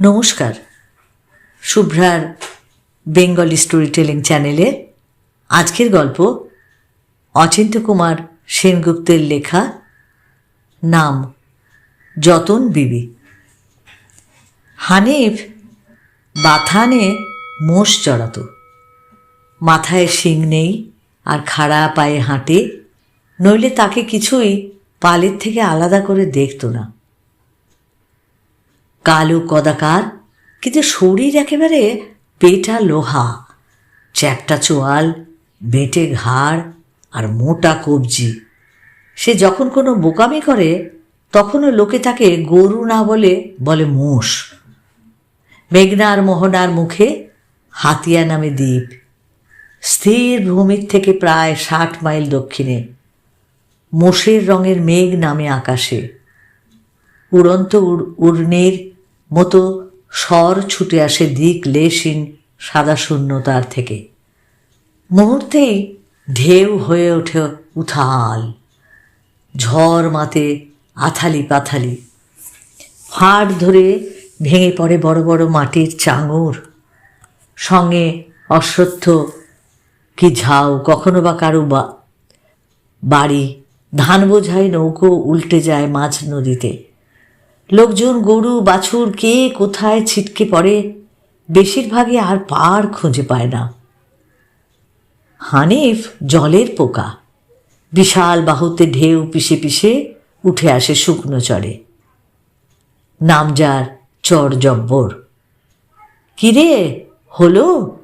নমস্কার। শুভ্রার Bengali story telling চ্যানেলে আজকের গল্প অচিন্ত কুমার সেনগুপ্তের লেখা নাম যতন বিবি। হানিফ বাথানে মোষ চড়াতো। মাথায় শিং নেই আর খাড়া পায়ে হাঁটে, নইলে তাকে কিছুই পালের থেকে আলাদা করে দেখতো না। কালো কদাকার কিন্তু শরীর একেবারে পেটা লোহা। চ্যাপটা চোয়াল, বেটে ঘাড় আর মোটা কবজি। সে যখন কোনো বোকামি করে, তখনও লোকে তাকে গরু না বলে বলে মোষ। মেঘনার মোহনার মুখে হাতিয়া নামে দ্বীপ। স্থির ভূমির থেকে প্রায় ষাট মাইল দক্ষিণে। মোষের রঙের মেঘ নামে আকাশে। উড়ন্ত উড়- উড়নির মতো স্বর ছুটে আসে দিক লেশিন সাদা শূন্যতার থেকে। মুহূর্তেই ঢেউ হয়ে ওঠে উথাল, ঝড় মাতে আথালি পাথালি ফাড় ধরে ভেঙে পড়ে বড় বড় মাটির চাঙর। সঙ্গে অশ্বত্থ কি ঝাউ, কখনো বা কারও বা- বাড়ি। ধান বোঝাই নৌকো উল্টে যায় মাঝ নদীতে। লোকজন গরু, বাছুর কে কোথায় ছিটকে পড়ে, বেশিরভাগই আর পার খুঁজে পায় না। হানিফ জলের পোকা। বিশাল বাহুতে ঢেউ পিষে পিষে উঠে আসে শুকনো চড়ে নামজার চর জব্বর। কিরে, হলো?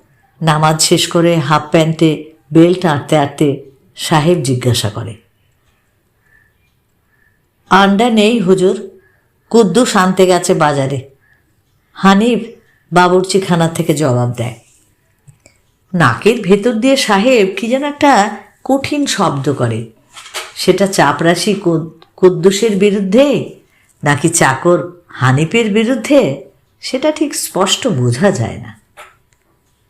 নামাজ শেষ করে হাফ প্যান্টে বেল্ট আঁটতে আঁটতে সাহেব জিজ্ঞাসা করে। আন্ডা নেই হুজুর। কুদ্দুস আনতে গেছে বাজারে। হানিফ বাবুর্চিখানা থেকে জবাব দেয়, নাকের ভেতর দিয়ে সাহেব কি যেন একটা কঠিন শব্দ করে। সেটা চাপরাশি কুদ- কুদ্দুসের বিরুদ্ধে নাকি চাকর হানিফের বিরুদ্ধে? সেটা ঠিক স্পষ্ট বোঝা যায় না।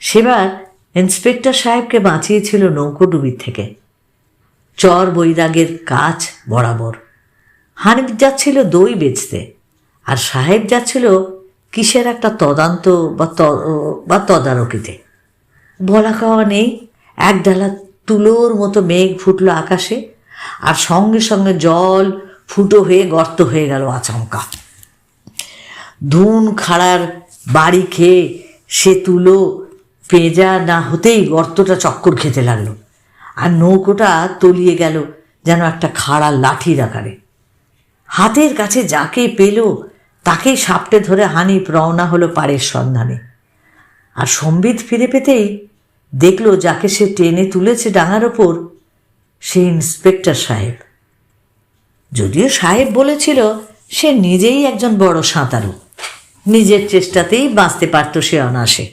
সেবার ইন্সপেক্টর সাহেবকে বাঁচিয়েছিল নৌকোডুবির থেকে। চর বৈরাগের কাজ বরাবর। হানিফ যাচ্ছিল দই বেচতে। আর সাহেব যাচ্ছিল কিসের একটা তদন্ত বা তদারকিতে। বলা খাওয়া নেই, এক ডালা তুলোর মতো মেঘ ফুটলো আকাশে, আর সঙ্গে সঙ্গে জল ফুটো হয়ে গর্ত হয়ে গেল আচমকা। ধুন খাড়ার বাড়ি খেয়ে সে তুলো পেঁজা না হতেই গর্তটা চক্কর খেতে লাগল। আর নৌকোটা তলিয়ে গেল যেন একটা খাড়া লাঠির আকারে। হাতের কাছে যাকে পেল, তাকেই সাপটে ধরে হানিফ রওনা হলো পাড়ের সন্ধানে। আর সম্বিত ফিরে পেতেই দেখল যাকে সে টেনে তুলেছে ডাঙার ওপর সে ইন্সপেক্টর সাহেব। যদিও সাহেব বলেছিল, সে নিজেই একজন বড় সাঁতারু। নিজের চেষ্টাতেই বাঁচতে পারত সে অনাসে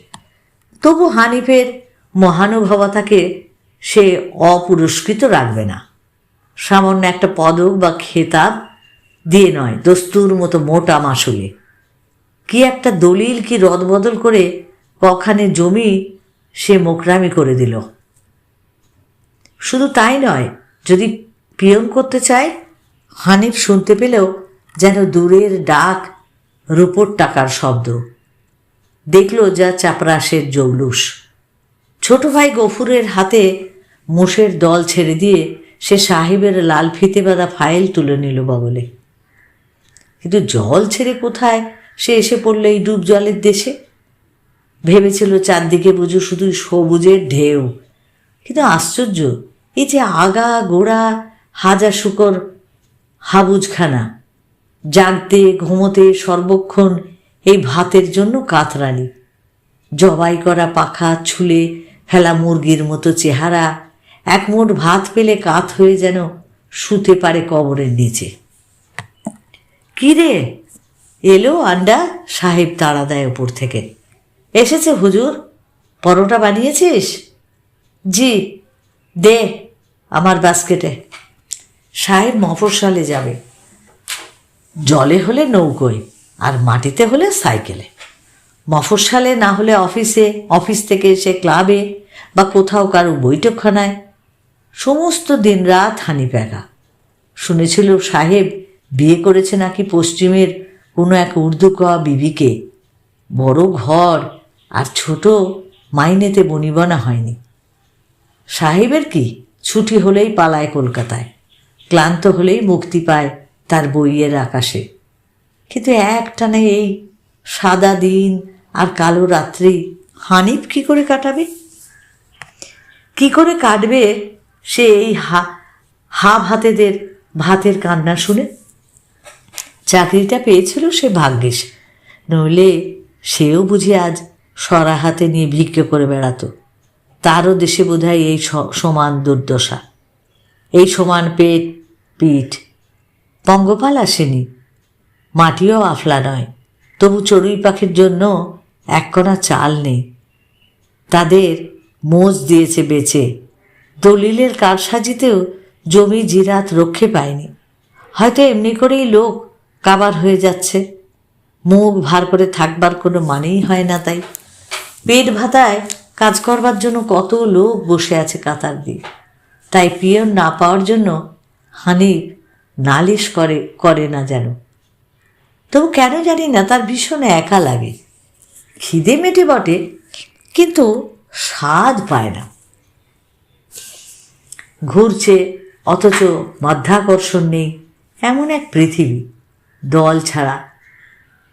তবু হানিফের মহানুভবতাকে সে অপুরস্কৃত রাখবে না। সামান্য একটা পদক বা খেতাব দিয়ে নয়, দস্তুর মতো মোটা মাসুলে। কি একটা দলিল, কি রদবদল করে কখানে জমি সে মোকরামি করে দিল। শুধু তাই নয়, যদি পিয়ন করতে চায়, হানিফ শুনতে পেলেও যেন দূরের ডাক রূপোর টাকার শব্দ। দেখল যা চাপরাশের জৌলুস। ছোট ভাই গফুরের হাতে মোষের দল ছেড়ে দিয়ে সে সাহেবের লাল ফিতে বাঁধা ফাইল তুলে নিল বগলে। কিন্তু জল ছেড়ে কোথায়? সে এসে পড়ল এই ডুব জলের দেশে। ভেবেছিল চারদিকে বুঝু শুধু সবুজের ঢেউ। কিন্তু আশ্চর্য, এই যে আগা গোড়া হাজার শুকর, হাবুজখানা, জাগতে ঘুমোতে সর্বক্ষণ এই ভাতের জন্য কাতরানি জবাই করা পাখা ছুলে ফেলা মুরগির মতো চেহারা, এক মুঠ ভাত পেলে কাত হয়ে যেন শুতে পারে কবরের নিচে। কি রে এলো আন্ডা সাহেব তাড়া দেয় উপর থেকে। এসেছে হুজুর, পরোটা বানিয়েছিস? জি, দে আমার বাস্কেটে। সাহেব মফস্বলে যাবে। জলে হলে নৌকোয় আর মাটিতে হলে সাইকেলে। মফস্বলে না হলে অফিসে, অফিস থেকে এসে ক্লাবে বা কোথাও কারও বৈঠকখানায়। সমস্ত দিন রাত হানি প্যাকা শুনেছিল সাহেব বিয়ে করেছে নাকি পশ্চিমের কোনো এক উর্দু কোয়া বিবিকে? বড় ঘর আর ছোট মাইনেতে বনিবনা হয়নি। সাহেবের কি ছুটি হলেই পালায় কলকাতায়, ক্লান্ত হলেই মুক্তি পায় তার বইয়ের আকাশে। কিন্তু একটানে এই সাদা দিন আর কালো রাত্রি হানিফ কি করে কাটাবে? কি করে কাটবে সে এই হা হা ভাতেদের ভাতের কান্না শুনে? চাকরিটা পেয়েছিল সে ভাগ্যিস। নইলে সেও বুঝি আজ সরা হাতে নিয়ে ভিক্ষে করে বেড়াতো। তারও দেশে বোধহয় এই সমান দুর্দশা। এই সমান পেট, পিঠ। পঙ্গপাল আসেনি। মাটিও আফলা নয়। তবু চড়ুই পাখির জন্য এক কণা চাল নেই। তাদের মোজ দিয়েছে বেচে। দলিলের কারসাজিতেও জমি জিরাত রক্ষে পায়নি। হয়তো এমনি করেই লোক কাবার হয়ে যাচ্ছে। মুখ ভার করে থাকবার কোনো মানেই হয় না তাই। পেট ভাতায় কাজ করবার জন্য কত লোক বসে আছে কাতার দিয়ে। তাই পিয়ন না পাওয়ার জন্য হানিফ নালিশ করে করে না যেন। তবু কেন জানি না, তার ভীষণ একা লাগে। খিদে মেটে বটে, কিন্তু স্বাদ পায় না। ঘুরছে, অথচ মাধ্যাকর্ষণ নেই, এমন এক পৃথিবী। দল ছাড়া।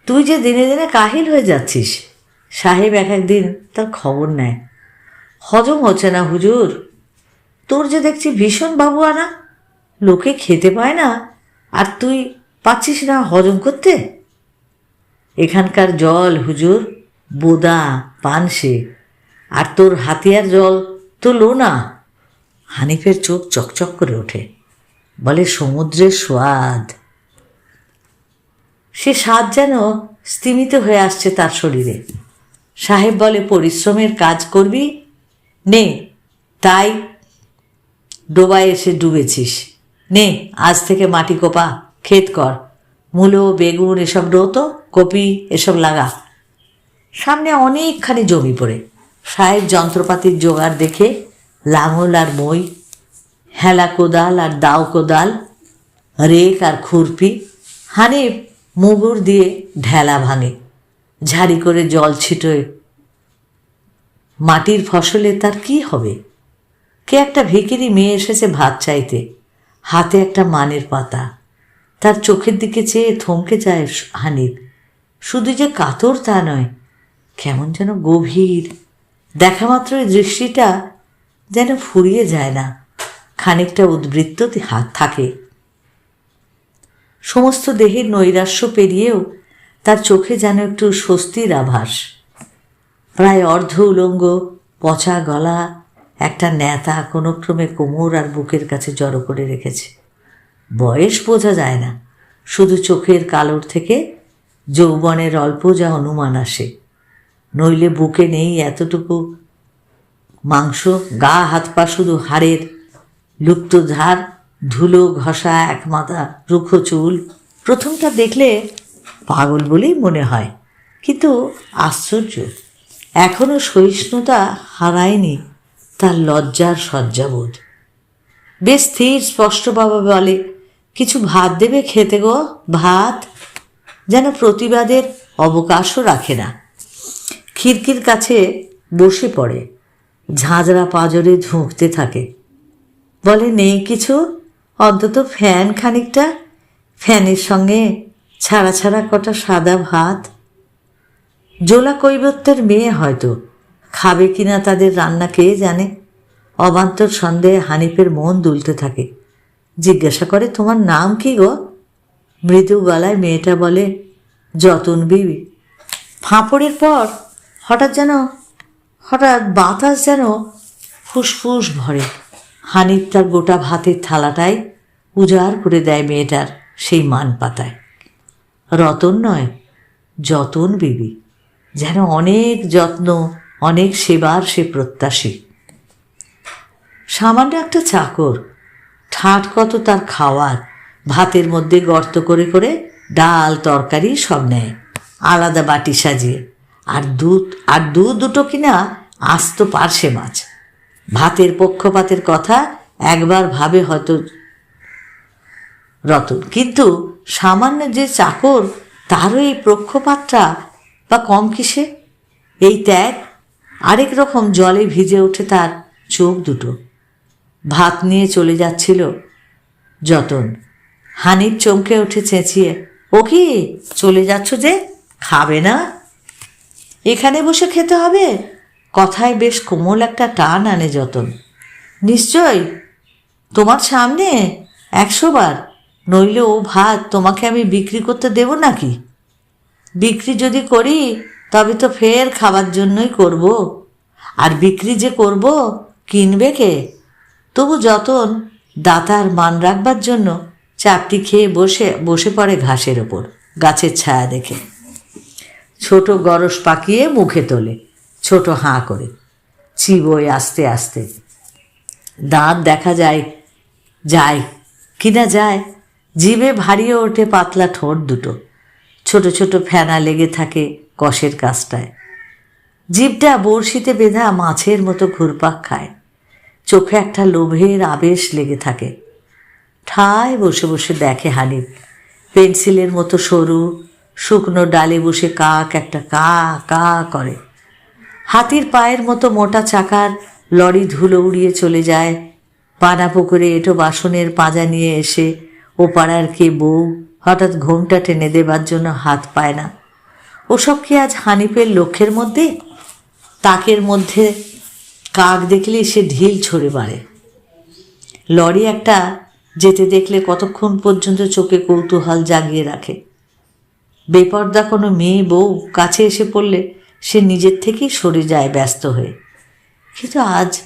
তুই যে দিনে দিনে কাহিল হয়ে যাচ্ছিস, সাহেব এক একদিন তার খবর নেয়। হজম হচ্ছে না হুজুর। তোর যে দেখছি ভীষণ বাবু আনা লোকে খেতে পায় না, আর তুই পাচ্ছিস না হজম করতে? এখানকার জল হুজুর, বোদা, পানসে, আর তোর হাতিয়ার জল তো লো না হানিফের চোখ চকচক করে ওঠে। বলে, সমুদ্রের স্বাদ। সে স্বাদ যেন স্তিমিত হয়ে আসছে তার শরীরে। সাহেব বলে, পরিশ্রমের কাজ করবি? নে, তাই ডোবায় এসে ডুবেছিস। নে, আজ থেকে মাটি কোপা, ক্ষেত কর। মূলো, বেগুন, এসব রোতো, কপি, এসব লাগা। সামনে অনেকখানি জমি পড়ে। সাহেব যন্ত্রপাতির জোগাড় দেখে লাঙল আর মই, হেলা কোদাল আর দাও কোদাল, রেক আর খুরপি, হানিফ মুগুর দিয়ে ঢেলা ভাঙে, ঝাড়ি করে জল ছিটোয়। মাটির ফসলে তার কি হবে? কে একটা ভিকিরি মেয়ে এসেছে ভাত চাইতে, হাতে একটা মানের পাতা। তার চোখের দিকে চেয়ে থমকে যায় হানিফ। শুধু যে কাতর তা নয়, কেমন যেন গভীর। দেখা মাত্রই দৃষ্টিটা যেন ফুরিয়ে যায় না, খানিকটা উদ্বৃত্ত হাত থাকে। সমস্ত দেহের নৈরাশ্য পেরিয়েও তার চোখে যেন একটু স্বস্তির আভাস। প্রায় অর্ধ উলঙ্গ, পচা গলা, একটা নেতা কোনো ক্রমে কোমর আর বুকের কাছে জড়ো করে রেখেছে। বয়স বোঝা যায় না, শুধু চোখের কালোর থেকে যৌবনের অল্প যা অনুমান আসে। নইলে বুকে নেই এতটুকু মাংস, গা হাত পা শুধু হাড়ের লুপ্ত ধার ধুলো ঘষা এক মাথা রুখো চুল। প্রথমটা দেখলে পাগল বলেই মনে হয়, কিন্তু আশ্চর্য এখনও সহিষ্ণুতা হারায়নি তার লজ্জার সজ্জাবোধ বেশ স্থির স্পষ্টভাবে বলে, কিছু ভাত দেবে খেতে গো, ভাত? যেন প্রতিবাদের অবকাশও রাখে না। খিড়কির কাছে বসে পড়ে, ঝাঁঝরা পাঁজরে ঝুঁকতে থাকে। বলে, নেই কিছু? অন্তত ফ্যান খানিকটা। ফ্যানের সঙ্গে ছাড়া ছাড়া কটা সাদা ভাত। জোলা কৈবত্যের মেয়ে হয়তো। খাবে কিনা তাদের রান্না কে জানে? অবান্তর সন্দেহে হানিফের মন দুলতে থাকে। জিজ্ঞাসা করে, তোমার নাম কি গো? মৃদু গলায় মেয়েটা বলে, যতন বিবি। ফাঁপড়ের পর হঠাৎ যেন, হঠাৎ বাতাস যেন ফুসফুস ভরে। হানিফ তার গোটা ভাতের থালাটায় উজাড় করে দেয় মেয়েটার সেই মান পাতায়। রতন নয়, যতন বিবি, যেন অনেক যত্ন, অনেক সেবার সে প্রত্যাশী। সামান্য একটা চাকর, ঠাট কত তার খাওয়ার, ভাতের মধ্যে গর্ত করে করে ডাল, তরকারি সব নেয়, আলাদা বাটি সাজিয়ে, আর দুধ আর দুধ দুটো কিনা আস্ত পার্শে মাছ। ভাতের পক্ষপাতের কথা একবার ভাবে হয়তো রতন। কিন্তু সামান্য যে চাকর, তারও এই পক্ষপাতটা বা কম কিসে? এই ত্যাগ, আরেক রকম জলে ভিজে ওঠে তার চোখ দুটো। ভাত নিয়ে চলে যাচ্ছিল যতন। হানির চমকে উঠে চেঁচিয়ে, ও কি, চলে যাচ্ছ যে? খাবে না? এখানে বসে খেতে হবে? কথায় বেশ কোমল একটা টান আনে যতন। নিশ্চয়? তোমার সামনে? একশো বার। নইলে ও ভাত তোমাকে আমি বিক্রি করতে দেব নাকি? বিক্রি যদি করি, তবে তো ফের খাবার জন্যই করব। আর বিক্রি যে করব, কিনবে কে? তবু যতন দাতার মান রাখবার জন্য চাপটি খেয়ে বসে বসে পড়ে ঘাসের ওপর, গাছের ছায়া দেখে। ছোট গরস পাকিয়ে মুখে তোলে। ছোট হাঁ করে। চিবোয় আস্তে আস্তে। দাঁত দেখা যায় যায়। কিনা যায়? জিভে ভারিয়ে ওঠে পাতলা ঠোঁট দুটো। ছোট ছোট ফেনা লেগে থাকে কষের কাজটায়। জিভটা বড়শিতে বেঁধা মাছের মতো ঘুরপাক খায়। চোখে একটা লোভের আবেশ লেগে থাকে। ঠায় বসে বসে দেখে হানিফ। পেন্সিলের মতো সরু, শুকনো ডালে বসে কাক একটা কা কা করে। হাতির পায়ের মতো মোটা চাকার লরি ধুলো উড়িয়ে চলে যায়। পানা পুকুরে এটো বাসনের পাঁজা নিয়ে এসে ও পাড়ার কে বউ হঠাৎ ঘোমটা টেনে দেবার জন্য হাত পায় না। ওসব কি আজ হানিফের লক্ষ্যের মধ্যে? তাকের মধ্যে কাক দেখলে সে ঢিল ছড়ে বাড়ে লরি একটা যেতে দেখলে কতক্ষণ পর্যন্ত চোখে কৌতূহল জাগিয়ে রাখে। বেপর্দা কোনো মেয়ে বউ কাছে এসে পড়লে সে নিজের থেকেই সরে যায় ব্যস্ত হয়ে। কিন্তু আজ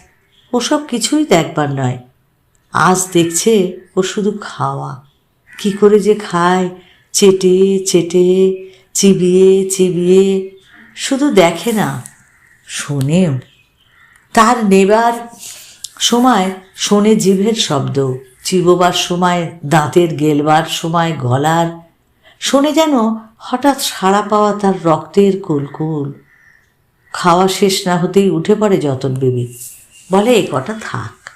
ওসব কিছুই দেখবার নয়। আজ দেখছে ও শুধু খাওয়া। কি করে যে খায়, চেটে চেটে, চিবিয়ে চিবিয়ে, শুধু দেখে না, শোনেও। তার নেবার সময় শোনে জিভের শব্দ, চিবোবার সময় দাঁতের গেলবার সময় গলার। শোনে যেন হঠাৎ সাড়া পাওয়া তার রক্তের কুলকুল। খাওয়া শেষ না হতেই উঠে পড়ে যতন বেবি। বলে, এ কটা থাক।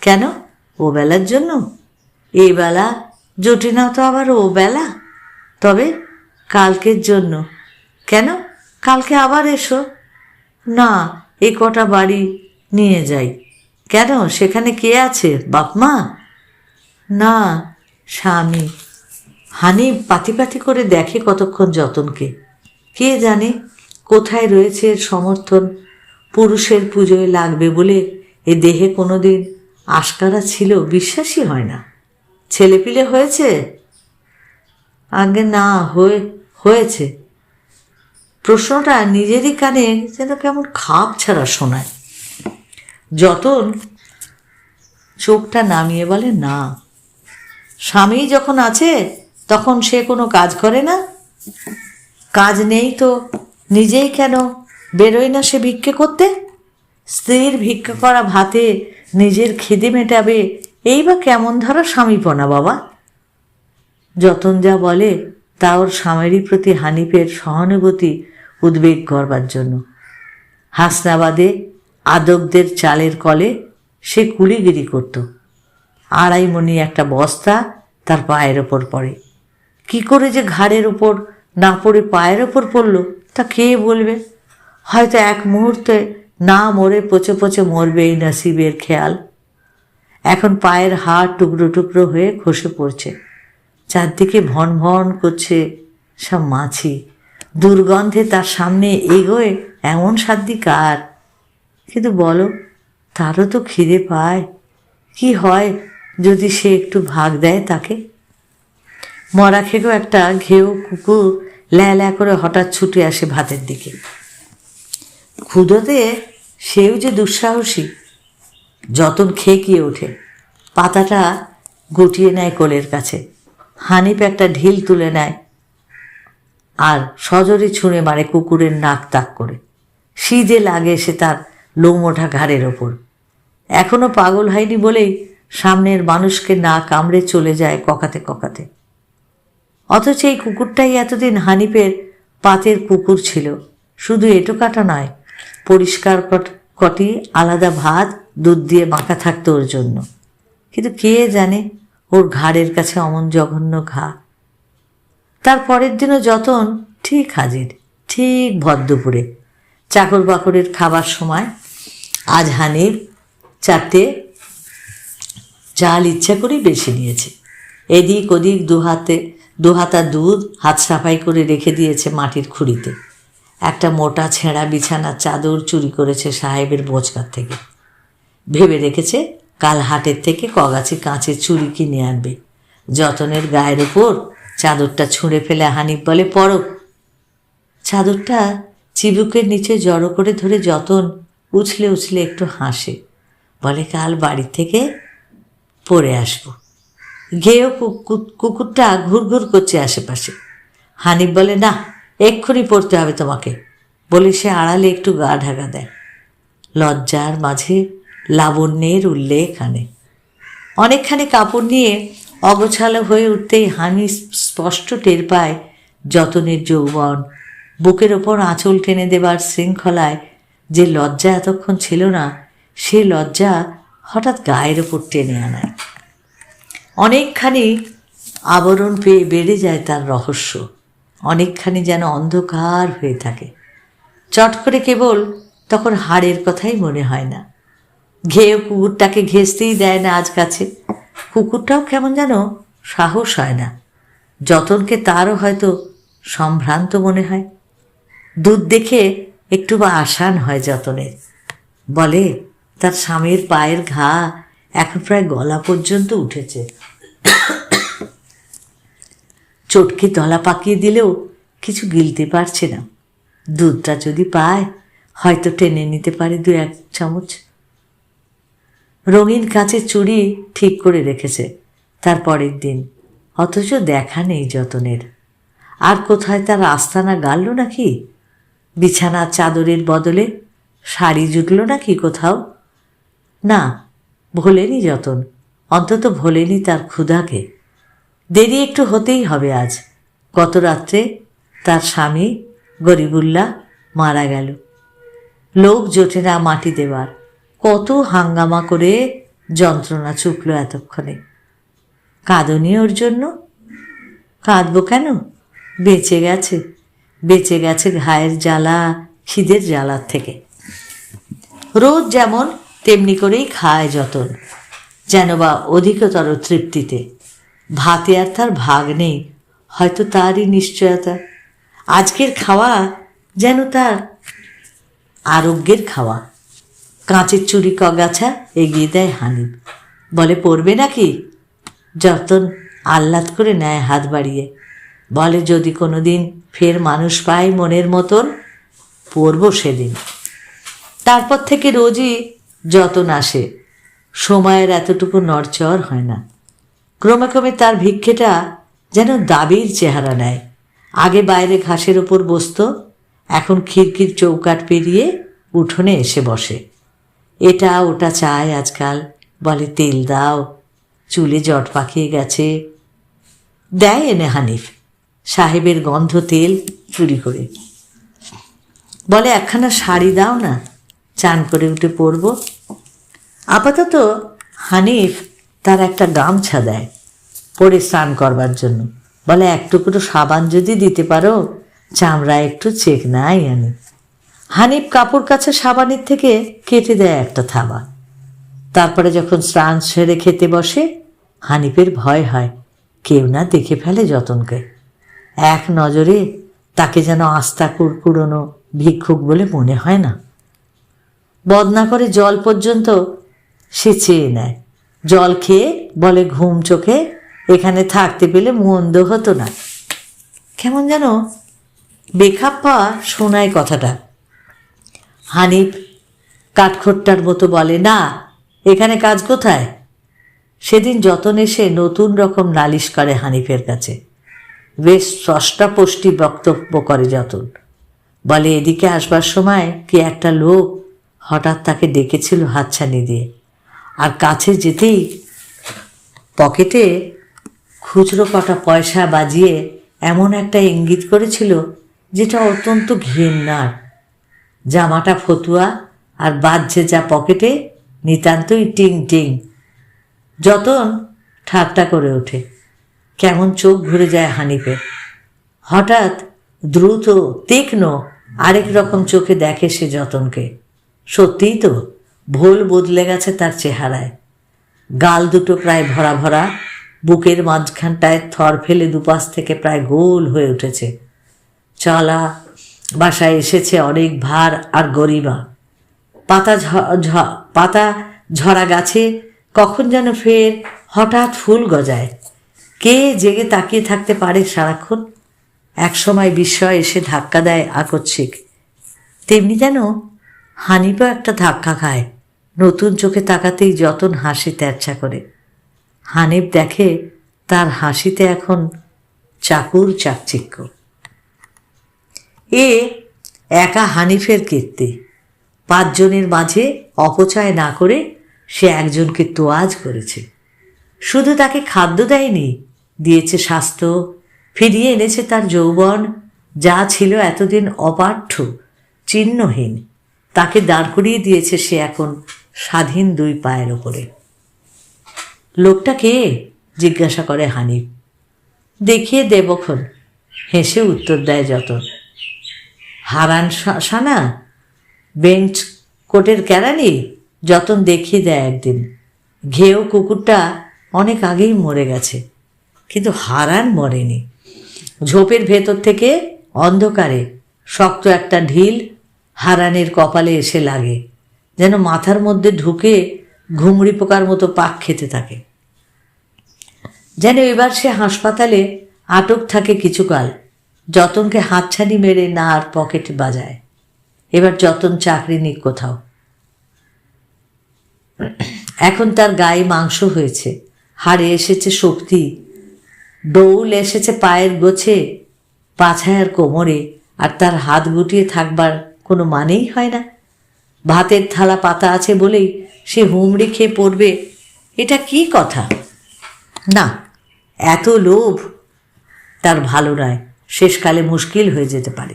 কেন? ও বেলার জন্য? এ বেলা? জোটে না তো আবার ও বেলা। তবে কালকের জন্য। কেন? কালকে আবার এসো। না, এ কটা বাড়ি নিয়ে যাই। কেন? সেখানে কে আছে? বাপ মা না, স্বামী। হানি পাতি পাতি করে দেখে কতক্ষণ যতনকে। কে জানে? কোথায় রয়েছে এর সমর্থন? পুরুষের পুজোয় লাগবে বলে এ দেহে কোনোদিন আশকারা ছিল, বিশ্বাসই হয় না। ছেলেপিলে হয়েছে? আগে না, হয়ে, হয়েছে। প্রশ্নটা নিজেরই কানে যেন কেমন খাপ ছাড়া শোনায়। যতন চোখটা নামিয়ে বলে, না। স্বামী যখন আছে, তখন সে কোনো কাজ করে না? কাজ নেই তো। নিজেই কেন বেরোয় না সে ভিক্ষে করতে? স্ত্রীর ভিক্ষা করা ভাতে নিজের খিদে মেটাবে। এই বা কেমন ধারা স্বামীপনা বাবা? যতন যা বলে, তা ওর স্বামীরই প্রতি হানিফের সহানুভূতি উদ্বেগ করবার জন্য। হাসনাবাদে আদকদের চালের কলে সে কুলিগিরি করত। আড়াই মনি একটা বস্তা তার পায়ের ওপর পড়ে। কি করে যে ঘাড়ের ওপর না পড়ে পায়ের ওপর পড়ল? তা কে বলবে? হয়তো এক মুহূর্তে না মরে পচে পচে মরবে এই নসিবের খেয়াল। এখন পায়ের হাড় টুকরো টুকরো হয়ে খসে পড়ছে। চারদিকে ভন ভন করছে সব মাছি। দুর্গন্ধে তার সামনে এগোয় এমন সাধ্য কার? কিন্তু বলো, তারও তো খিদে পায়। কি হয় যদি সে একটু ভাগ দেয় তাকে? মরা খেগো একটা ঘেউ কুকুর ল্যা ল্যা করে হঠাৎ ছুটে আসে ভাতের দিকে। ক্ষুদোতে সেও যে দুঃসাহসী, যতন খেকিয়ে ওঠে, পাতাটা গুটিয়ে নেয় কোলের কাছে, হানিফ একটা ঢিল তুলে নেয়, আর সজরে ছুঁড়ে মারে কুকুরের নাক তাক করে। সিজে লাগে সে তার লোম ওঠা ঘাড়ের ওপর। এখনও পাগল হয়নি বলেই সামনের মানুষকে না কামড়ে চলে যায় ককাতে ককাতে। অথচ এই কুকুরটাই এতদিন হানিফের পাতের কুকুর ছিল। শুধু এটো কাটা নয়, পরিষ্কার কট- আলাদা ভাত, দুধ দিয়ে মাখা থাকতো ওর জন্য। কিন্তু কে জানে ওর ঘাড়ের কাছে অমন জঘন্য ঘা। তার পরের দিনও যতন ঠিক হাজির, ঠিক ভদ্রপুরে চাকর বাকরের খাবার সময় আজ হানির চারটে চাল ইচ্ছা করেই বেছে নিয়েছে। এদিক ওদিক দু হাতে দু হাতা দুধ হাত সাফাই করে রেখে দিয়েছে মাটির খুঁড়িতে। একটা মোটা ছেঁড়া বিছানার চাদর চুরি করেছে সাহেবের বোচকার থেকে। ভেবে রেখেছে কাল হাটের থেকে কগাছি কাঁচের চুরি কিনে আনবে। যতনের গায়ের ওপর চাদরটা ছুঁড়ে ফেলে হানিফ বলে পড়ো চাদরটা চিবুকের নিচে জড়ো করে ধরে যতন উছলে উছলে একটু হাসে। বলে, কাল বাড়ি থেকে পরে আসব। কুকু- কুকুরটা ঘুরঘুর করছে আশেপাশে। হানিফ বলে, না, এক্ষুনি পড়তে হবে তোমাকে। বলে সে আড়ালে একটু গা ঢাকা দেয়। লজ্জার মাঝে লাবণ্যের উল্লেখ আনে। অনেকখানি কাপড় নিয়ে অগোছালো হয়ে উঠতেই হানি স্পষ্ট টের পায় যতনের যৌবন। বুকের ওপর আঁচল টেনে দেবার শৃঙ্খলায় যে লজ্জা এতক্ষণ ছিল না, সে লজ্জা হঠাৎ গায়ের ওপর টেনে আনায়। অনেকখানি আবরণ পেয়ে বেড়ে যায় তার রহস্য। অনেকখানি যেন অন্ধকার হয়ে থাকে। চট করে কেবল তখন হাড়ের কথাই মনে হয় না। ঘেয়ে কুকুরটাকে ঘেঁচতেই দেয় না আজ কাছে। কুকুরটাও কেমন যেন সাহস হয় না। যতনকে তারও হয়তো সম্ভ্রান্ত মনে হয়। দুধ দেখে একটু বা আসান হয় যতনের। বলে, তার স্বামীর পায়ের ঘা এখন প্রায় গলা পর্যন্ত উঠেছে। চটকে দলা পাকিয়ে দিলেও কিছু গিলতে পারছে না। দুধটা যদি পায়, হয়তো টেনে নিতে পারে দু এক চামচ। রঙিন কাঁচের চুড়ি ঠিক করে রেখেছে তার পরের দিন, অথচ দেখা নেই যতনের। আর কোথায় তার আস্তানা গালল নাকি? বিছানার চাদরের বদলে শাড়ি জুটল নাকি কোথাও? না, ভোলেনি যতন, অন্তত ভোলেনি তার ক্ষুধাকে। দেরি একটু হতেই হবে আজ। গত রাত্রে তার স্বামী গরিবুল্লাহ মারা গেল। লোক জোটে না মাটি দেবার কত হাঙ্গামা করে যন্ত্রণা চুকল এতক্ষণে। কাঁদনি ওর জন্য? কাঁদবো কেন? বেঁচে গেছে। বেঁচে গেছে ঘায়ের জ্বালা, খিদের জ্বালার থেকে। রোজ যেমন, তেমনি করেই খায় যতন। যেন বা অধিকতর তৃপ্তিতে। ভাতে আর তার ভাগ নেই, হয়তো তারই নিশ্চয়তা। আজকের খাওয়া যেন তার আরোগ্যের খাওয়া। কাঁচের চুরি কগাছা এগিয়ে দেয় হানিফ। বলে, পড়বে নাকি? যতন আহ্লাদ করে নেয় হাত বাড়িয়ে। বলে, যদি কোনো দিন ফের মানুষ পাই মনের মতন, পড়ব সেদিন। তারপর থেকে রোজই যতন আসে। সময়ের এতটুকু নড়চড় হয় না। ক্রমে ক্রমে তার ভিক্ষেটা যেন দাবির চেহারা নেয়। আগে বাইরে ঘাসের ওপর বসতো, এখন খিড়কির চৌকাট পেরিয়ে উঠোনে এসে বসে। এটা ওটা চায় আজকাল, বলে তেল দাও, চুলে জট পাকিয়ে গেছে। দেয় এনে হানিফ, সাহেবের গন্ধ তেল চুরি করে। বলে, একখানা শাড়ি দাও না, চান করে উঠে পরব আপাতত হানিফ তার একটা গামছা দেয় পরে স্নান করবার জন্য। বলে, এক টুকরো সাবান যদি দিতে পারো, চামড়া একটু চেক নাই আনি। হানিফ কাপড় কাছে সাবানের থেকে কেটে দেয় একটা থাবা। তারপরে যখন স্নান সেরে খেতে বসে, হানিফের ভয় হয়, কেউ না দেখে ফেলে যতনকে। এক নজরে তাকে যেন আস্থা কুড়কুড়োনো ভিক্ষুক বলে মনে হয় না। বদনা করে জল পর্যন্ত সে চেয়ে নেয়। জল খেয়ে বলে ঘুম চোখে, এখানে থাকতে পেলে মন্দ হতো না। কেমন যেন বেখাপ্পা শোনায় কথাটা। হানিফ কাঠখোট্টার মতো বলে, না, এখানে কাজ কোথায়? সেদিন যতন এসে নতুন রকম নালিশ করে হানিফের কাছে। বেশ ষষ্ঠাপষ্টি বক্তব্য করে যতন। বলে, এদিকে আসবার সময় কি একটা লোক হঠাৎ তাকে ডেকেছিল হাতছানি দিয়ে? আর কাছে যেতেই পকেটে খুচরো কটা পয়সা বাজিয়ে এমন একটা ইঙ্গিত করেছিল যেটা অত্যন্ত ঘৃণার। জামাটা ফতুয়া আর বাজছে যা পকেটে, নিতান্তই টিং টিং। যতন ঠাট্টা করে ওঠে। কেমন চোখ ঘুরে যায় হানিফের। হঠাৎ দ্রুত, তীক্ষ্ণ আরেক রকম চোখে দেখে সে যতনকে। সত্যিই তো ভোল বদলে গেছে তার চেহারায়। গাল দুটো প্রায় ভরা ভরা, বুকের মাঝখানটায় থর ফেলে দুপাশ থেকে প্রায় গোল হয়ে উঠেছে। চলা বাসায় এসেছে অনেক ভার আর গরিমা। পাতা পাতা ঝরা গাছে কখন যেন ফের হঠাৎ ফুল গজায়। কে জেগে তাকিয়ে থাকতে পারে সারাক্ষণ? একসময় বিস্ময় এসে ধাক্কা দেয় আকস্মিক। তেমনি যেন হানিপা একটা ধাক্কা খায়। নতুন চোখে তাকাতেই যতন হাসি তেরছা করে। হানিফ দেখে তার হাসিতে এখন চাকুর চাকচিক্য। এ একা হানিফের কীর্তি। পাঁচজনের মাঝে অপচয় না করে সে একজনকে তোয়াজ করেছে। শুধু তাকে খাদ্য দেয়নি, দিয়েছে স্বাস্থ্য, ফিরিয়ে এনেছে তার যৌবন, যা ছিল এতদিন অপাঠ্য, চিহ্নহীন। তাকে দাঁড় করিয়ে দিয়েছে সে এখন স্বাধীন দুই পায়ের ওপরে লোকটা কে? জিজ্ঞাসা করে হানিফ দেখিয়ে দেবক্ষণ হেসে উত্তর দেয় যতন। হারান সানা? বেঞ্চ কোটের কেরানি? যতন দেখিয়ে দেয় একদিন। ঘেও কুকুরটা অনেক আগেই মরে গেছে। কিন্তু হারান মরেনি। ঝোপের ভেতর থেকে অন্ধকারে শক্ত একটা ঢিল হারানের কপালে এসে লাগে। যেন মাথার মধ্যে ঢুকে ঘুমড়ি পোকার মতো পাক খেতে থাকে। যেন এবার সে হাসপাতালে আটক থাকে কিছুকাল, যতনকে হাতছানি মেরে না আর পকেট বাজায়। এবার যতন চাকরি নিক কোথাও। এখন তার গায়ে মাংস হয়েছে, হাড়ে এসেছে শক্তি, দৌল এসেছে পায়ের গোছে পাছায় আর কোমরে, আর তার হাত গুটিয়ে থাকবার কোনো মানেই হয় না। ভাতের থালা পাতা আছে বলেই সে হুমড়ি খেয়ে পড়বে। এটা কি কথা? না, এত লোভ। তার ভালো নয়, শেষকালে মুশকিল হয়ে যেতে পারে।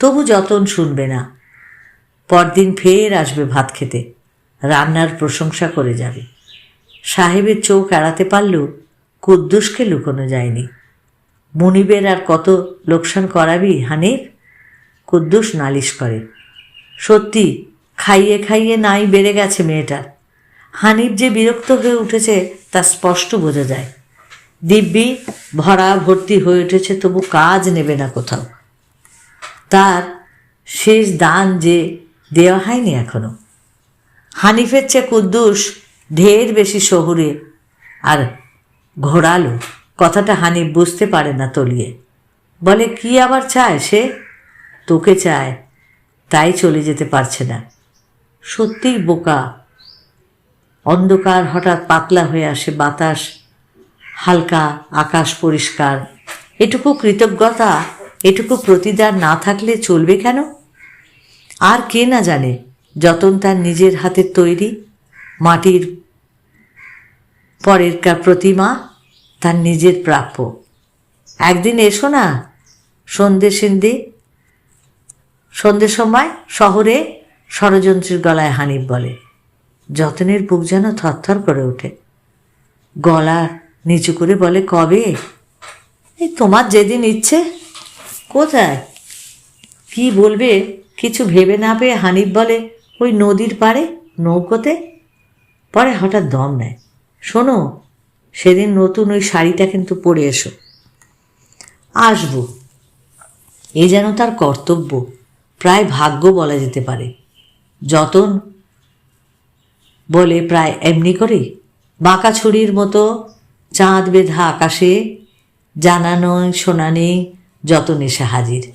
তবু যতন শুনবে না। পরদিন ফের আসবে ভাত খেতে। রান্নার প্রশংসা করে যাবে। সাহেবের চোখ এড়াতে পারলেও কুদ্দুসকে লুকোনো যায়নি। মনিবের আর কত লোকসান করাবি হানির? কুদ্দুস নালিশ করে, সত্যি খাইয়ে খাইয়ে নাই বেড়ে গেছে মেয়েটার। হানিফ যে বিরক্ত হয়ে উঠেছে, তা স্পষ্ট বোঝা যায়। দিব্যি ভরা ভর্তি হয়ে উঠেছে, তবু কাজ নেবে না কোথাও। তার শেষ দান যে দেওয়া হয়নি এখনও। হানিফের চেয়ে কুদ্দুস ঢের বেশি শহুরে আর ঘোরালো কথাটা হানিফ বুঝতে পারে না তলিয়ে। বলে, কি আবার চায় সে? তোকে চায়, তাই চলে যেতে পারছে না। সত্যিই বোকা। অন্ধকার হঠাৎ পাতলা হয়ে আসে বাতাস, হালকা আকাশ পরিষ্কার। এটুকু কৃতজ্ঞতা, এটুকু প্রতিদান না থাকলে চলবে কেন? আর কে না জানে, যতন তার নিজের হাতের তৈরি, মাটির পরের পরেরকার প্রতিমা তার নিজের প্রাপ্য। একদিন এসো না, সন্ধে সিন্ধি সন্ধ্যের সময় শহরে ষড়যন্ত্রের গলায় হানিফ বলে, যতনের বুক যেন থরথর করে ওঠে। গলা নিচু করে বলে, কবে? এই তোমার যেদিন ইচ্ছে। কোথায়? কি বলবে? কিছু ভেবে না পেয়ে হানিফ বলে, ওই নদীর পাড়ে, নৌকোতে? পরে হঠাৎ দম নেয়। শোনো, সেদিন নতুন ওই শাড়িটা কিন্তু পরে এসো। আসব। এ যেন তার কর্তব্য। প্রায় ভাগ্য বলা যেতে পারে। যতন বলে প্রায় এমনি করে বাঁকা ছুরির মতো চাঁদ বেধা আকাশে জানা নয় শোনা নেই যতন এসে হাজির।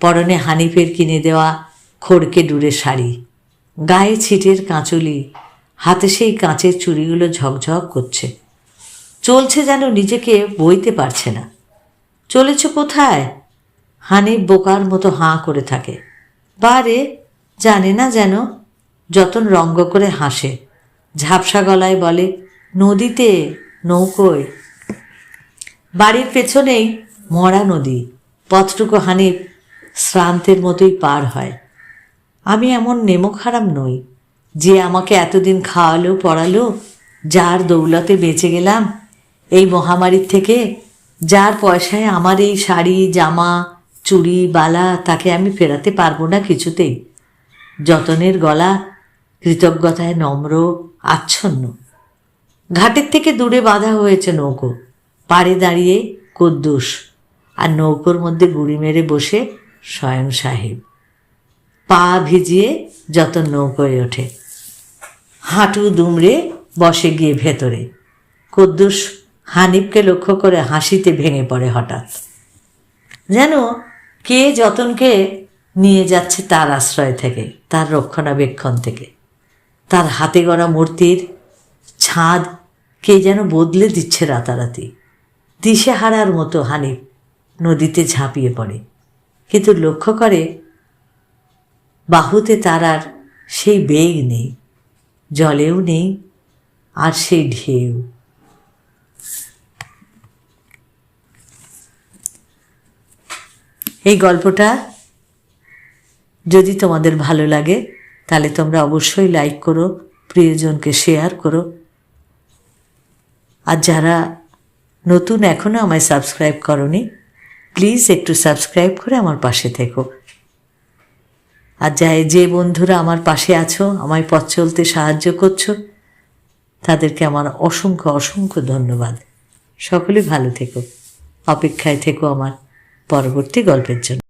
পরনে হানিফের কিনে দেওয়া খড়কে ডুরে শাড়ি। গায়ে ছিটের কাঁচুলি, হাতে সেই কাঁচের চুড়িগুলো ঝকঝক করছে। চলছে যেন নিজেকে বইতে পারছে না। চলেছ কোথায়? হানিফ বোকার মতো হাঁ করে থাকে। বারে জানে না যেন যতন রঙ্গ করে হাসে। ঝাপসা গলায় বলে, নদীতে নৌকোয়? বাড়ির পেছনেই মরা নদী। পথটুকু হানিফ শ্রান্তের মতোই পার হয়। আমি এমন নেমক হারাম নই যে আমাকে এতদিন খাওয়ালো, পড়ালো, যার দৌলতে বেঁচে গেলাম, এই মহামারীর থেকে, যার পয়সায় আমার এই শাড়ি, জামা, চুড়ি, বালা, তাকে আমি ফেরাতে পারব না কিছুতেই। যতনের গলা কৃতজ্ঞতায় নম্র, আচ্ছন্ন। ঘাটের থেকে দূরে বাঁধা হয়েছে নৌকো। পাড়ে দাঁড়িয়ে কদ্দুস আর নৌকোর মধ্যে গুড়ি মেরে বসে স্বয়ং সাহেব। পা ভিজিয়ে যতন নৌকোয় ওঠে। হাঁটু দুমড়ে বসে গিয়ে ভেতরে। কদ্দুস হানিফকে লক্ষ্য করে হাসিতে ভেঙে পড়ে হঠাৎ। যেন কে যতনকে নিয়ে যাচ্ছে তার আশ্রয় থেকে, তার রক্ষণাবেক্ষণ থেকে। তার হাতে গড়া মূর্তির ছাদ কে যেন বদলে দিচ্ছে রাতারাতি। দিশে হারার মতো হানিফ নদীতে ঝাঁপিয়ে পড়ে। কিন্তু লক্ষ্য করে, বাহুতে তার আর সেই বেগ নেই, জলেও নেই, আর সেই ঢেউ। এই গল্পটা যদি তোমাদের ভালো লাগে, তাহলে তোমরা অবশ্যই লাইক করো, প্রিয়জনকে শেয়ার করো। আর যারা নতুন এখনও আমায় সাবস্ক্রাইব করনি প্লিজ একটু সাবস্ক্রাইব করে আমার পাশে থেকো। আর যাই, যে বন্ধুরা আমার পাশে আছো, আমায় পথ চলতে সাহায্য করছ, তাদেরকে আমার অসংখ্য অসংখ্য ধন্যবাদ। সকলে ভালো থেকো। অপেক্ষায় থেকো আমার পরবর্তী গল্পের জন্য।